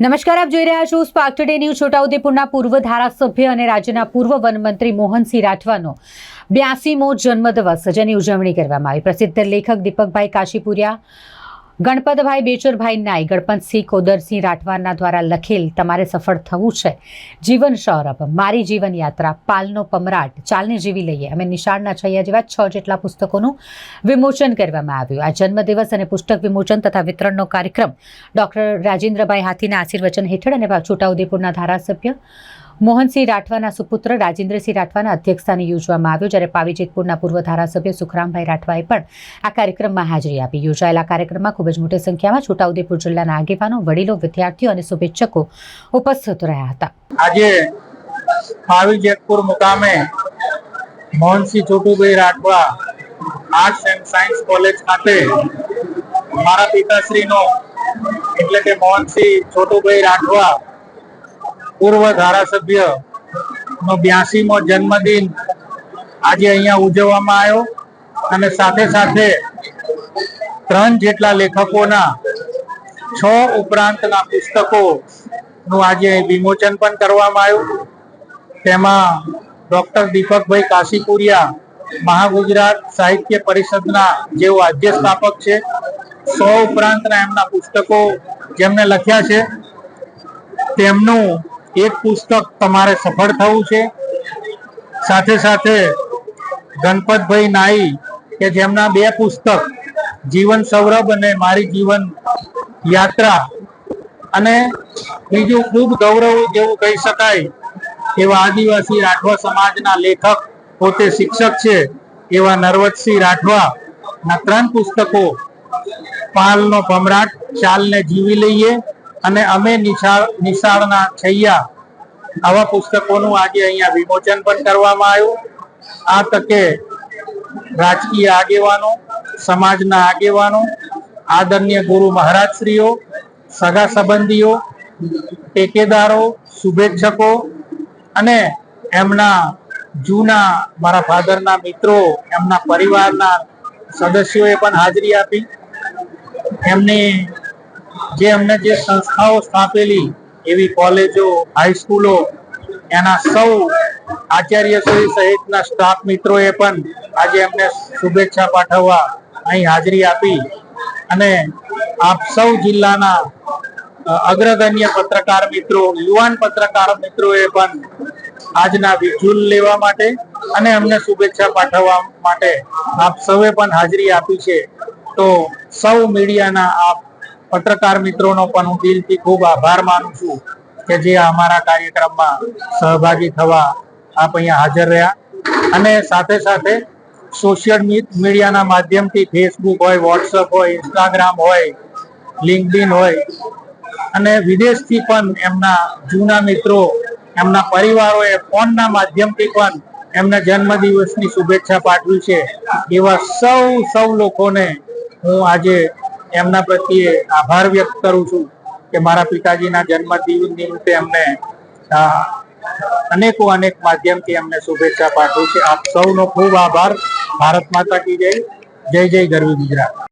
નમસ્કાર, આપ જોઈ રહ્યા છો સ્પાર્ક ટુડે ન્યૂઝ છોટાઉદેપુરના પૂર્વ ધારાસભ્ય અને રાજ્યના પૂર્વ વનમંત્રી મોહનસિંહ રાઠવાનો બ્યાસીમો જન્મદિવસ, જેની ઉજવણી કરવામાં આવી. પ્રસિદ્ધ લેખક દીપકભાઈ કાશીપુરિયા ગણપતભાઈ બેચરભાઈ નાય ગણપતસિંહ કોદરસિંહ રાઠવાના દ્વારા લખેલ તમારે સફળ થવું છે. જીવન સૌરભ, મારી જીવન યાત્રા, પાલનો પમરાટ, ચાલને જીવી લઈએ. અમે નિશાળના છૈયા જેવા છ જેટલા પુસ્તકોનું વિમોચન કરવામાં આવ્યું. આ જન્મદિવસ અને પુસ્તક વિમોચન તથા વિતરણનો કાર્યક્રમ ડૉક્ટર રાજેન્દ્રભાઈ હાથીના આશીર્વચન હેઠળ અને છોટાઉદેપુરના ધારાસભ્ય મોહનસિંહ રાઠવાના સુપુત્ર રાજેન્દ્રસિંહ રાઠવાના અધ્યક્ષસ્થાને યોજવામાં આવ્યો, જ્યારે પાવીજેતપુરના પૂર્વ ધારાસભ્ય સુખરામભાઈ રાઠવાએ પણ આ કાર્યક્રમમાં હાજરી આપી. યોજાયેલા કાર્યક્રમમાં ખૂબ જ મોટી સંખ્યામાં છોટાઉદેપુર જિલ્લાના આગેવાનો, વડીલો, વિદ્યાર્થીઓ અને શુભેચ્છકો ઉપસ્થિત રહ્યા હતા. આજે પાવીજેતપુર મુકામે Mohansinh Chhotubhai Rathwa arts and science college ખાતે મારા પિતાશ્રીનો, એટલે કે મોહનસિંહ છોટુભાઈ રાઠવા પૂર્વ ધારાસભ્ય નો બ્યાસીમો જન્મદિન આજે અહીંયા ઉજવવામાં આવ્યો અને સાથે સાથે ત્રણ જેટલા લેખકોના છ ઉપરાંતના પુસ્તકો નું આજે વિમોચન પણ કરવામાં આવ્યું. તેમાં ડોક્ટર દીપકભાઈ કાશીપુરિયા, મહાગુજરાત સાહિત્ય પરિષદના જેઓ આદ્ય સ્થાપક છે, સો ઉપરાંતના એમના પુસ્તકો જેમને લખ્યા છે. તેમનું એક પુસ્તક તમારે સફળ થવું છે. સાથે સાથે ગણપતભાઈ નાઈ કે જેમના બે પુસ્તક, જીવન સૌરભ અને મારી જીવન યાત્રા અને બીજું ખૂબ ગૌરવ જેવું કહી શકાય એવા આદિવાસી રાઠવા સમાજના લેખક, પોતે શિક્ષક છે, એવા નરવતસિંહ રાઠવા ના ત્રણ પુસ્તકો, પાલનો ભમરાટ, ચાલને જીવી લઈએ અને અમે નિશાળ નિશાળના છૈયા આવા પુસ્તકોનું આજે અહીંયા વિમોચન પણ કરવામાં આવ્યું. આ તકે રાજકીય આગેવાનો, સમાજના આગેવાનો, આદરણીય ગુરુ મહારાજશ્રીઓ, સગા સંબંધીઓ, ટેકેદારો, શુભેચ્છકો અને એમના જૂના મારા ફાધરના મિત્રો, એમના પરિવારના સદસ્યોએ પણ હાજરી આપી. એમની જે અમને જે સંસ્થાઓ સ્થાપેલી એવી કોલેજો હાઈસ્કૂલો એના સૌ આચાર્યશ્રી સહિતના સ્ટાફ મિત્રોએ પણ આજે અમને શુભેચ્છા પાઠવવા અહીં હાજરી આપી અને આપ સૌ જિલ્લાના અગ્રગણ્ય પત્રકાર મિત્રો, યુવાન પત્રકાર મિત્રોએ પણ આજના વિઝુઅલ લેવા માટે અને અમને શુભેચ્છા પાઠવવા માટે આપ સૌએ પણ હાજરી આપી છે. તો સૌ મીડિયાના આપ પત્રકાર મિત્રોનો પણ હું દિલથી ખૂબ આભાર માનું છું કે જે અમારા કાર્યક્રમમાં સહભાગી થવા આપ અહીંયા હાજર રહ્યા. અને સાથે સાથે સોશિયલ મીડિયાના માધ્યમથી ફેસબુક હોય વોટ્સઅપ હોય ઇન્સ્ટાગ્રામ હોય લિંકડિન હોય અને વિદેશથી પણ એમના જૂના મિત્રો, એમના પરિવારોએ ફોનના માધ્યમથી પણ એમના જન્મદિવસની શુભેચ્છા પાઠવી છે. એવા સૌ સૌ લોકોને હું આજે એમના પ્રત્યે આભાર વ્યક્ત કરું છું કે મારા પિતાજીના જન્મદિવસ નિમિત્તે એમને અનેકો અનેક માધ્યમથી એમને શુભેચ્છા પાઠવું છે. આપ સૌનો ખૂબ આભાર. ભારત માતા કી જય. જય જય ગરવી ગુજરાત.